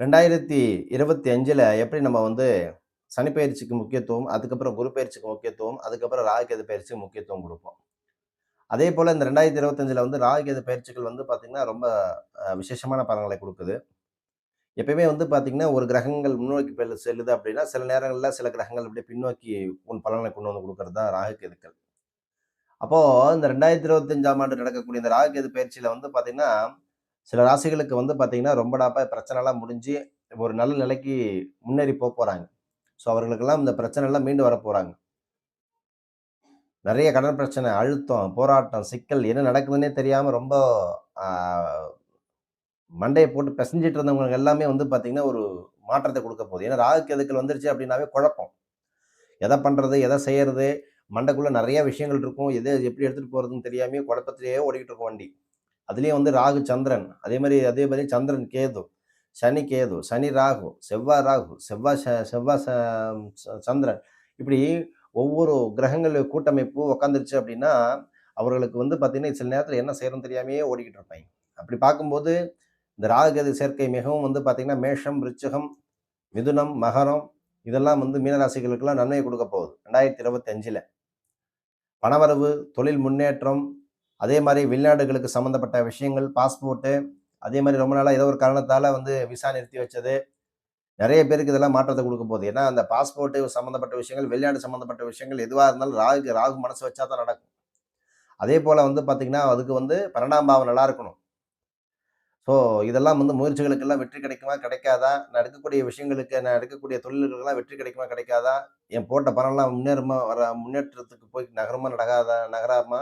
ரெண்டாயிரத்தி இருபத்தி அஞ்சில் எப்படி நம்ம வந்து சனிப்பயிற்சிக்கு முக்கியத்துவம் அதுக்கப்புறம் குரு பயிற்சிக்கு முக்கியத்துவம் அதுக்கப்புறம் ராகுகேது பயிற்சிக்கு முக்கியத்துவம் கொடுப்போம். அதே போல் இந்த ரெண்டாயிரத்தி இருபத்தஞ்சில் வந்து ராகுகேது பயிற்சிகள் வந்து பார்த்திங்கன்னா ரொம்ப விசேஷமான பலன்களை கொடுக்குது. எப்பயுமே வந்து பார்த்திங்கன்னா ஒரு கிரகங்கள் முன்னோக்கி பெல் செல்லுது அப்படின்னா சில நேரங்களில் சில கிரகங்கள் அப்படியே பின்னோக்கி உன் பலனை கொண்டு வந்து கொடுக்கறது தான் ராகுகேதுக்கள் அப்போது இந்த ரெண்டாயிரத்தி இருபத்தஞ்சாம் ஆண்டு நடக்கக்கூடிய இந்த ராகுகேது பயிற்சியில் வந்து பார்த்திங்கன்னா சில ராசிகளுக்கு வந்து பார்த்தீங்கன்னா ரொம்ப நாப்பா பிரச்சனைலாம் முடிஞ்சு ஒரு நல்ல நிலைக்கு முன்னேறி போக போகிறாங்க ஸோ அவர்களுக்கெல்லாம் இந்த பிரச்சனைலாம் மீண்டு வர போகிறாங்க நிறைய கடன் பிரச்சனை அழுத்தம் போராட்டம் சிக்கல் என்ன நடக்குதுன்னே தெரியாமல் ரொம்ப மண்டையை போட்டு பிசைஞ்சிட்டு இருந்தவங்க எல்லாமே வந்து பார்த்திங்கன்னா ஒரு மாற்றத்தை கொடுக்க போகுது. ஏன்னா ராகு கெதுக்கள் வந்துருச்சு அப்படின்னாவே குழப்பம். எதை பண்ணுறது எதை செய்கிறது மண்டைக்குள்ளே நிறைய விஷயங்கள் இருக்கும். எதை எப்படி எடுத்துகிட்டு போகிறதுன்னு தெரியாமே குழப்பத்திலேயே ஓடிக்கிட்டு இருக்கும் வண்டி. அதுலேயும் வந்து ராகு சந்திரன் அதே மாதிரி அதே மாதிரி சந்திரன் கேது சனி கேது சனி ராகு செவ்வாய் ராகு செவ்வாய் ச- செவ்வாய் ச- ச- சந்திரன். இப்படி ஒவ்வொரு கிரகங்கள் கூட்டமைப்பு உக்காந்துருச்சு அப்படின்னா அவர்களுக்கு வந்து பார்த்திங்கன்னா சில நேரத்தில் என்ன செய்கிறோம் தெரியாமையே ஓடிக்கிட்டு இருப்பாங்க. அப்படி பார்க்கும்போது இந்த ராகுகேது சேர்க்கை மிகவும் வந்து பார்த்திங்கன்னா மேஷம் ரிச்சகம் மிதுனம் மகரம் இதெல்லாம் வந்து மீனராசிகளுக்கெல்லாம் நன்மை கொடுக்க போகுது. ரெண்டாயிரத்தி இருபத்தி அஞ்சில். பணவரவு தொழில் முன்னேற்றம் அதே மாதிரி வெளிநாடுகளுக்கு சம்மந்தப்பட்ட விஷயங்கள் பாஸ்போர்ட்டு அதே மாதிரி ரொம்ப நாளாக ஏதோ ஒரு காரணத்தால் வந்து விசா நிறுத்தி வச்சது. நிறைய பேருக்கு இதெல்லாம் மாற்றத்தை கொடுக்க போகுது. ஏன்னா அந்த பாஸ்போர்ட்டு சம்மந்தப்பட்ட விஷயங்கள் வெளிநாடு சம்மந்தப்பட்ட விஷயங்கள் எதுவாக இருந்தாலும் ராகு ராகு மனசு வச்சா தான் நடக்கும். அதே போல் வந்து பார்த்திங்கன்னா அதுக்கு வந்து பன்னெண்டாம் பாவம் நல்லா இருக்கணும். ஸோ இதெல்லாம் வந்து முயற்சிகளுக்கெல்லாம் வெற்றி கிடைக்குமா? கிடைக்காதா? நான் எடுக்கக்கூடிய விஷயங்களுக்கு நான் எடுக்கக்கூடிய தொழில்களுக்கெல்லாம் வெற்றி கிடைக்குமா? கிடைக்காதா? என் போட்ட பணம்லாம் முன்னேறுமா வர முன்னேற்றத்துக்கு போய் நகரமாக நடக்காதா நகராமா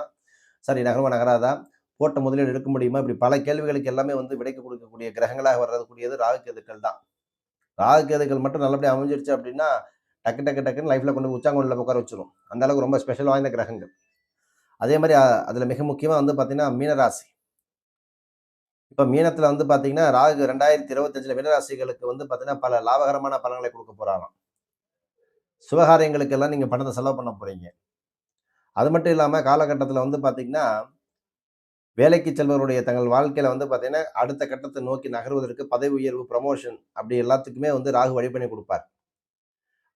சரி நகரமா நகராதா? போட்ட முதலீடு எடுக்க முடியுமா? இப்படி பல கேள்விகளுக்கு எல்லாமே வந்து விடைக்கு கொடுக்கக்கூடிய கிரகங்களாக வர்றதுக்கூடியது ராகுகேதுக்கள் தான். ராகுகேதுக்கள் மட்டும் நல்லபடியாக அமைஞ்சிருச்சு அப்படின்னா டக்கு டக்கு டக்குன்னு லைஃப்பில் கொண்டு உச்சாங்கோலில் உட்கார வச்சிடும் அந்த அளவுக்கு ரொம்ப ஸ்பெஷல் வாய்ந்த கிரகங்கள். அதே மாதிரி அதில் மிக முக்கியமாக வந்து பார்த்தீங்கன்னா மீனராசி. இப்போ மீனத்தில் வந்து பார்த்தீங்கன்னா ராகு ரெண்டாயிரத்தி இருபத்தஞ்சில் மீனராசிகளுக்கு வந்து பார்த்தீங்கன்னா பல லாபகரமான பலன்களை கொடுக்க போகிறாராம் சுபகாரியங்களுக்கெல்லாம் நீங்கள் பணத்தை செலவு பண்ண போகிறீங்க அது மட்டும் இல்லாமல் காலகட்டத்தில் வந்து பார்த்திங்கன்னா வேலைக்கு செல்பவருடைய தங்கள் வாழ்க்கையில் வந்து பார்த்திங்கன்னா அடுத்த கட்டத்தை நோக்கி நகர்வதற்கு பதவி உயர்வு ப்ரமோஷன் அப்படி எல்லாத்துக்குமே வந்து ராகு வழிபணி கொடுப்பார்.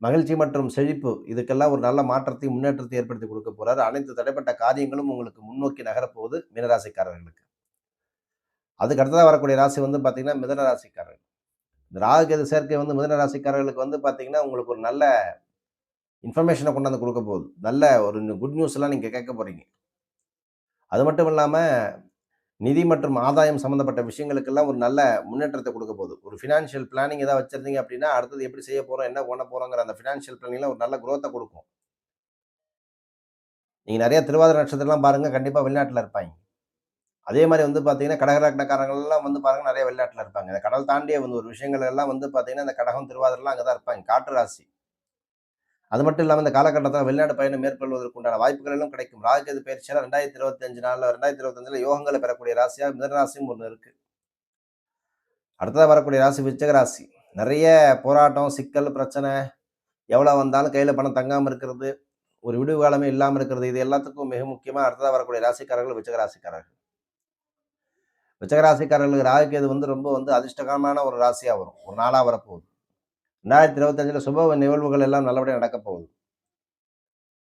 மகிழ்ச்சி மற்றும் செழிப்பு இதுக்கெல்லாம் ஒரு நல்ல மாற்றத்தையும் முன்னேற்றத்தை ஏற்படுத்தி கொடுக்க போகிறார் அனைத்து தடைப்பட்ட காரியங்களும் உங்களுக்கு முன்னோக்கி நகரப்போகுது மீனராசிக்காரர்களுக்கு. அதுக்கு அடுத்ததாக வரக்கூடிய ராசி வந்து பார்த்திங்கன்னா மிதன ராசிக்காரர்கள் இந்த ராகுகேது சேர்க்கை வந்து மிதன ராசிக்காரர்களுக்கு வந்து பார்த்திங்கன்னா உங்களுக்கு ஒரு நல்ல இன்ஃபர்மேஷனை கொண்டாந்து கொடுக்க போகுது நல்ல ஒரு குட் நியூஸ் எல்லாம் நீங்கள் கேட்க போகிறீங்க அது மட்டும் இல்லாமல் நிதி மற்றும் ஆதாயம் சம்மந்தப்பட்ட விஷயங்களுக்கெல்லாம் ஒரு நல்ல முன்னேற்றத்தை கொடுக்க போகுது. ஒரு ஃபினான்ஷியல் பிளானிங் ஏதாவது வச்சிருந்தீங்க அப்படின்னா அடுத்தது எப்படி செய்ய போகிறோம் என்ன பண்ண போகிறோங்கிற அந்த ஃபினான்ஷியல் பிளானிங்ல ஒரு நல்ல குரோத்தை கொடுக்கும். நீங்கள் நிறைய திருவாதிரை நட்சத்திரம்லாம் பாருங்கள் கண்டிப்பாக வெளிநாட்டில் இருப்பாங்க. அதே மாதிரி வந்து பார்த்தீங்கன்னா கடகராட்டக்காரங்கள்லாம் வந்து பாருங்க நிறைய வெளிநாட்டில் இருப்பாங்க. இந்த கடல் தாண்டிய வந்து ஒரு விஷயங்கள் எல்லாம் வந்து பார்த்தீங்கன்னா இந்த கடகம் திருவாதிரெலாம் அங்கே தான் இருப்பாங்க. காற்று ராசி. அது மட்டும் இல்லாமல் இந்த காலகட்டத்தில் வெளிநாடு பயணம் மேற்கொள்வதற்கு உண்டான வாய்ப்புகளிலும் கிடைக்கும் ராகுகேது பயிற்சியால் ரெண்டாயிரத்தி இருபத்தஞ்சு நாளில் ரெண்டாயிரத்தி இருபத்தஞ்சில் யோகங்களை பெறக்கூடிய ராசியாக மிதனராசியும் ஒன்று இருக்கு. அடுத்ததாக வரக்கூடிய ராசி விருச்சிக ராசி. நிறைய போராட்டம் சிக்கல் பிரச்சனை எவ்வளோ வந்தாலும் கையில் பணம் தங்காமல் இருக்கிறது ஒரு விடுவு காலமே இல்லாமல் இருக்கிறது இது எல்லாத்துக்கும் மிக முக்கியமாக அடுத்ததாக வரக்கூடிய ராசிக்காரர்கள் விருச்சிக ராசிக்காரர்கள். விருச்சிக ராகுகேது வந்து ரொம்ப வந்து அதிர்ஷ்டகரமான ஒரு ராசியாக வரும். ஒரு நாளாக வரப்போகுது. ரெண்டாயிரத்தி இருபத்தஞ்சில் சுப நிகழ்வுகள் எல்லாம் நல்லபடியாக நடக்கப் போகுது.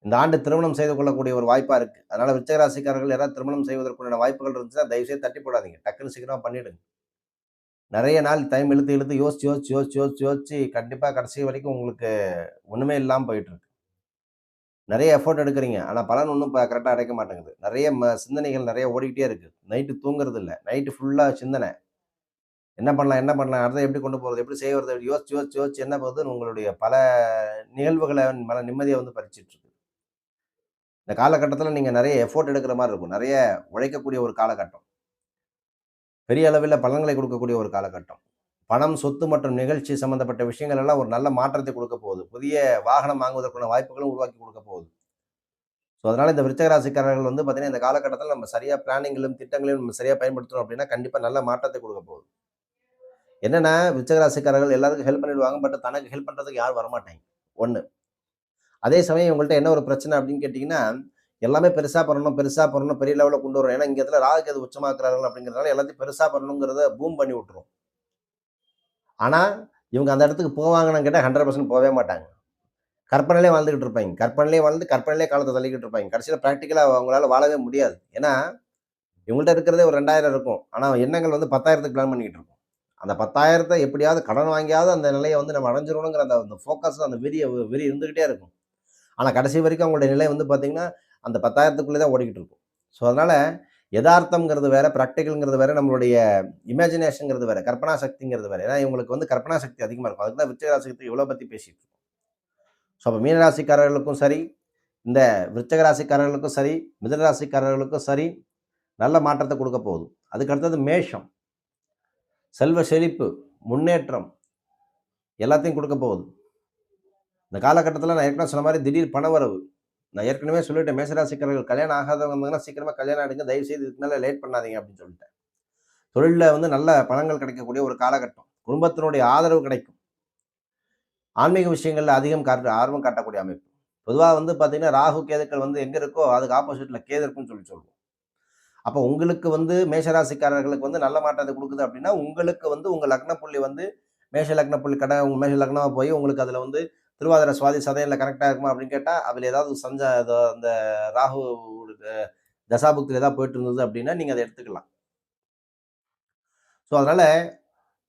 இந்த ஆண்டு திருமணம் செய்து கொள்ளக்கூடிய ஒரு வாய்ப்பாக இருக்குது அதனால் விச்சகராசிக்காரர்கள் யாராவது திருமணம் செய்வதற்குண்டான வாய்ப்புகள் இருந்துச்சுன்னா தயவுசெய்து தட்டி போடாதீங்க. டக்குன்னு சீக்கிரமாக பண்ணிவிடுங்க நிறைய நாள் டைம் இழுத்து இழுத்து யோசிச்சு யோசிச்சு யோசிச்சு யோசிச்சு யோசிச்சு கண்டிப்பாக கடைசி வரைக்கும் உங்களுக்கு ஒன்றுமே இல்லாமல் போயிட்டுருக்கு. நிறைய எஃபோர்ட் எடுக்கிறீங்க. ஆனால் பலன் ஒன்றும் இப்போ கரெக்டாக அடைக்க மாட்டேங்குது. நிறைய ம சிந்தனைகள் நிறைய ஓடிக்கிட்டே இருக்குது நைட்டு தூங்குறது இல்லை நைட்டு ஃபுல்லாக சிந்தனை. என்ன பண்ணலாம் என்ன பண்ணலாம் அடுத்த எப்படி கொண்டு போகிறது எப்படி செய்வது யோசிச்சு யோசிச்சு யோசிச்சு என்ன போகுது உங்களுடைய பல நிகழ்வுகளை மன நிம்மதியை வந்து பறிச்சிட்ருக்கு. இந்த காலகட்டத்தில் நீங்கள் நிறைய எஃபோர்ட் எடுக்கிற மாதிரி இருக்கும். நிறைய உழைக்கக்கூடிய ஒரு காலகட்டம். பெரிய அளவில் பலன்களை கொடுக்கக்கூடிய ஒரு காலகட்டம். பணம் சொத்து மற்றும் நிகழ்ச்சி சம்பந்தப்பட்ட விஷயங்கள் எல்லாம் ஒரு நல்ல மாற்றத்தை கொடுக்க போகுது. புதிய வாகனம் வாங்குவதற்கான வாய்ப்புகளும் உருவாக்கி கொடுக்க போகுது. ஸோ அதனால் இந்த விருச்சகராசிக்காரர்கள் வந்து பார்த்தீங்கன்னா இந்த காலகட்டத்தில் நம்ம சரியாக பிளானிங்களும் திட்டங்களையும் நம்ம சரியாக பயன்படுத்தணும் அப்படின்னா கண்டிப்பாக நல்ல மாற்றத்தை கொடுக்க போகுது. என்னென்னா விச்சகராசிக்காரர்கள் எல்லாருக்கும் ஹெல்ப் பண்ணிடுவாங்க பட் தனக்கு ஹெல்ப் பண்ணுறதுக்கு யாரும் வரமாட்டாங்க. ஒன்று அதே சமயம் இவங்கள்ட்ட என்ன ஒரு பிரச்சனை அப்படின்னு கேட்டிங்கன்னா எல்லாமே பெருசாக பண்ணணும் பெருசாக பண்ணணும் பெரிய லெவலில் கொண்டு வரும் ஏன்னா இங்கே இடத்துல ராகுக்கு அது உச்சமாக்குறார்கள் அப்படிங்கிறதுனால எல்லாத்தையும் பெருசாக பண்ணணுங்கிறத பூம் பண்ணி விட்டுரும். ஆனால் இவங்க அந்த இடத்துக்கு போவாங்கன்னு கேட்டால் ஹண்ட்ரட் பர்சன்ட் போகவே மாட்டாங்க. கற்பனையிலே வாழ்ந்துக்கிட்டு இருப்பாங்க. கற்பனையிலே வாழ்ந்து கற்பனையிலே காலத்தை தள்ளிக்கிட்டு இருப்பாங்க. கடைசியில் ப்ராக்டிக்கலாக அவங்களால வாழவே முடியாது. ஏன்னா இவங்கள்ட்ட இருக்கிறதே ஒரு ரெண்டாயிரம் இருக்கும். ஆனால் எண்ணங்கள் வந்து பத்தாயிரத்துக்கு பிளான் பண்ணிக்கிட்டு இருக்கும். அந்த பத்தாயிரத்தை எப்படியாவது கடன் வாங்கியாவது அந்த நிலையை வந்து நம்ம அடைஞ்சிடணுங்கிற அந்த அந்த ஃபோக்கஸ் அந்த வெறிய வெறி இருந்துக்கிட்டே இருக்கும். ஆனால் கடைசி வரைக்கும் அவங்களுடைய நிலை வந்து பார்த்திங்கன்னா அந்த பத்தாயிரத்துக்குள்ளே தான் ஓடிக்கிட்டு இருக்கும். ஸோ அதனால் யதார்த்தங்கிறது வேறு ப்ராக்டிக்கல்ங்கிறது வேறு நம்மளுடைய இமேஜினேஷனுங்கிறது வேறு கற்பனா சக்திங்கிறது வேற. ஏன்னா இவங்களுக்கு வந்து கற்பனா சக்தி அதிகமாக இருக்கும். அதுக்கு தான் விருச்சக இவ்வளோ பற்றி பேசிகிட்டு இருக்கும். ஸோ அப்போ மீனராசிக்காரர்களுக்கும் சரி இந்த விருச்சகராசிக்காரர்களுக்கும் சரி மிதனராசிக்காரர்களுக்கும் சரி நல்ல மாற்றத்தை கொடுக்க போகுது. அதுக்கு அடுத்தது மேஷம். செல்வ செழிப்பு முன்னேற்றம் எல்லாத்தையும் கொடுக்க போகுது. இந்த காலகட்டத்தில் நான் ஏற்கனவே சொன்ன மாதிரி திடீர் பணவரவு நான் ஏற்கனவே சொல்லிட்டேன் மேசராசிக்காரர்கள் கல்யாணம் ஆகாதவங்க இருந்தாங்கன்னா சீக்கிரமாக கல்யாணம் ஆடுங்க தயவு செய்து இதுக்கு மேலே லேட் பண்ணாதீங்க அப்படின்னு சொல்லிட்டேன். தொழிலில் வந்து நல்ல பணங்கள் கிடைக்கக்கூடிய ஒரு காலகட்டம். குடும்பத்தினுடைய ஆதரவு கிடைக்கும். ஆன்மீக விஷயங்களில் அதிகம் காட்டு ஆர்வம் காட்டக்கூடிய அமைப்பு. பொதுவாக வந்து பார்த்தீங்கன்னா ராகு கேதுக்கள் வந்து எங்கே இருக்கோ அதுக்கு ஆப்போசிட்டில் கேது இருக்குன்னு சொல்லி சொல்லுவோம். அப்போ உங்களுக்கு வந்து மேஷராசிக்காரர்களுக்கு வந்து நல்ல மாற்றத்தை கொடுக்குது அப்படின்னா உங்களுக்கு வந்து உங்கள் லக்ன புள்ளி வந்து மேஷ லக்ன புள்ளி கடை உங்கள் மேஷ லக்னமாக போய் உங்களுக்கு அதில் வந்து திருவாதிரை சுவாதி சதயனில் கரெக்டாக இருக்குமா அப்படின்னு கேட்டால் அதில் ஏதாவது சஞ்ச அந்த ராகு தசாபுக்தியில் ஏதாவது போயிட்டு இருந்தது அப்படின்னா நீங்கள் அதை எடுத்துக்கலாம். ஸோ அதனால்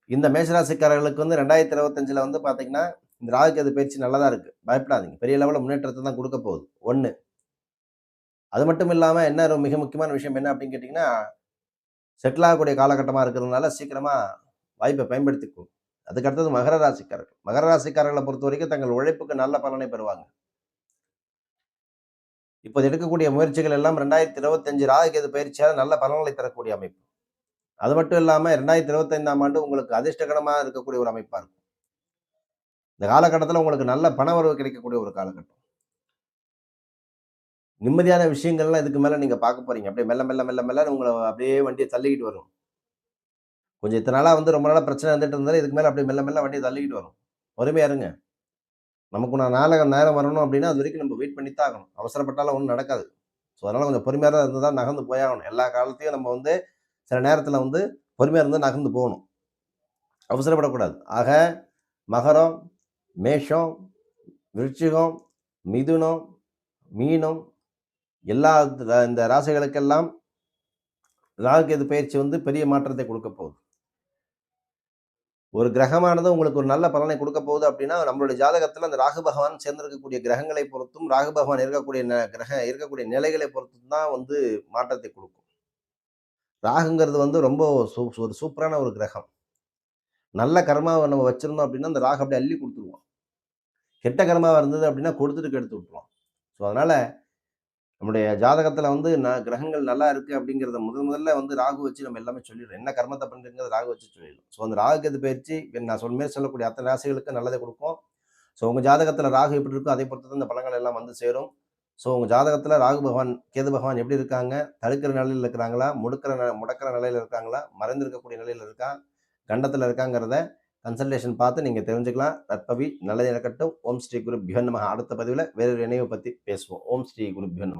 இந்த மேஷராசிக்காரர்களுக்கு வந்து ரெண்டாயிரத்தி இருபத்தஞ்சில் வந்து பார்த்தீங்கன்னா இந்த ராகுக்கு அது பயிற்சி நல்லதாக இருக்குது பயப்படாதீங்க. பெரிய லெவலில் முன்னேற்றத்தை தான் கொடுக்க போகுது. ஒன்று அது மட்டும் இல்லாமல் என்ன ஒரு மிக முக்கியமான விஷயம் என்ன அப்படின்னு கேட்டிங்கன்னா செட்டில் ஆகக்கூடிய காலகட்டமாக இருக்கிறதுனால சீக்கிரமாக வாய்ப்பை பயன்படுத்திக்கும் அதுக்கு அடுத்தது மகர ராசிக்காரர்கள். மகர ராசிக்காரர்களை பொறுத்த வரைக்கும் தங்கள் உழைப்புக்கு நல்ல பலனை பெறுவாங்க. இப்போது எடுக்கக்கூடிய முயற்சிகள் எல்லாம் ரெண்டாயிரத்தி இருபத்தஞ்சு ராகுகேது பயிற்சியால் நல்ல பலன்களை தரக்கூடிய அமைப்பு. அது மட்டும் இல்லாமல் ரெண்டாயிரத்தி இருபத்தைந்தாம் ஆண்டு உங்களுக்கு அதிர்ஷ்டகரமாக இருக்கக்கூடிய ஒரு அமைப்பாக இருக்கும். இந்த காலகட்டத்தில் உங்களுக்கு நல்ல பண வரவு கிடைக்கக்கூடிய ஒரு காலகட்டம். நிம்மதியான விஷயங்கள்லாம் இதுக்கு மேலே நீங்கள் பார்க்க போறீங்க. அப்படியே மெல்ல மெல்ல மெல்ல மெல்ல உங்களை அப்படியே வண்டியை தள்ளிக்கிட்டு வரும். கொஞ்சம் இத்தனை நாளாக வந்து ரொம்ப நாளாக பிரச்சனை வந்துட்டு இருந்தாலும் இதுக்கு மேலே அப்படியே மெல்ல மெல்ல வண்டியை தள்ளிக்கிட்டு வரும். பொறுமையாக இருங்க. நமக்கு நான் நாளகம் நேரம் வரணும் அப்படின்னா அது வரைக்கும் நம்ம வெயிட் பண்ணி தான் ஆகணும். அவசரப்பட்டாலும் ஒன்றும் நடக்காது. ஸோ அதனால் கொஞ்சம் பொறுமையாக தான் இருந்து தான் நகர்ந்து போயாகணும் எல்லா காலத்தையும் நம்ம வந்து சில நேரத்தில் வந்து பொறுமையாக இருந்து நகர்ந்து போகணும். அவசரப்படக்கூடாது. ஆக மகரம் மேஷம் விருச்சிகம் மிதுனம் மீனம் எல்லா இந்த ராசிகளுக்கெல்லாம் ராகுகேது பயிற்சி வந்து பெரிய மாற்றத்தை கொடுக்க போகுது. ஒரு கிரகமானது உங்களுக்கு ஒரு நல்ல பலனை கொடுக்க போகுது அப்படின்னா நம்மளுடைய ஜாதகத்தில் அந்த ராகு பகவான் சேர்ந்திருக்கக்கூடிய கிரகங்களை பொறுத்தும் ராகு பகவான் இருக்கக்கூடிய ந- கிரக இருக்கக்கூடிய நிலைகளை பொறுத்தும் தான் வந்து மாற்றத்தை கொடுக்கும். ராகுங்கிறது வந்து ரொம்ப சூ- ஒரு சூப்பரான ஒரு கிரகம். நல்ல கர்மாவை நம்ம வச்சுருந்தோம் அப்படின்னா அந்த ராகு அப்படியே அள்ளி கொடுத்துருவோம் கெட்ட கர்மாவாக இருந்தது அப்படின்னா கொடுத்துட்டு கெடுத்து விட்டுருவோம் ஸோ அதனால் நம்முடைய ஜாதகத்தில் வந்து நான் கிரகங்கள் நல்லா இருக்கு அப்படிங்கிறத முதல் முதல்ல வந்து ராகு வச்சு நம்ம எல்லாமே சொல்லிடுறோம். என்ன கர்மத்தை பண்ணுறதுங்கிறது ராகு வச்சு சொல்லிடுறோம். ஸோ அந்த ராகு கேது பயிற்சி? நான் சொன்ன சொல்லக்கூடிய அத்தனை ராசிகளுக்கு நல்லதை கொடுக்கும். ஸோ உங்கள் ஜாதகத்தில் ராகு எப்படி இருக்கோ அதை பொறுத்து தான் இந்த பழங்கள் எல்லாம் வந்து சேரும். ஸோ உங்கள் ஜாதகத்தில் ராகு பகவான் கேது பகவான் எப்படி இருக்காங்க? தடுக்கிற நிலையில் இருக்கிறாங்களா? முடுக்கிற ந- முடக்கிற நிலையில் இருக்காங்களா? மறைந்திருக்கக்கூடிய நிலையில் இருக்கா? கண்டத்தில் இருக்காங்கிறத கன்சல்டேஷன் பார்த்து நீங்கள் தெரிஞ்சுக்கலாம். நற்பவி நல்லது நடக்கட்டும். ஓம் ஸ்ரீ குரு நம. அடுத்த பதிவில் வேறொரு இணைவை பற்றி பேசுவோம். ஓம் ஸ்ரீ குரு நம.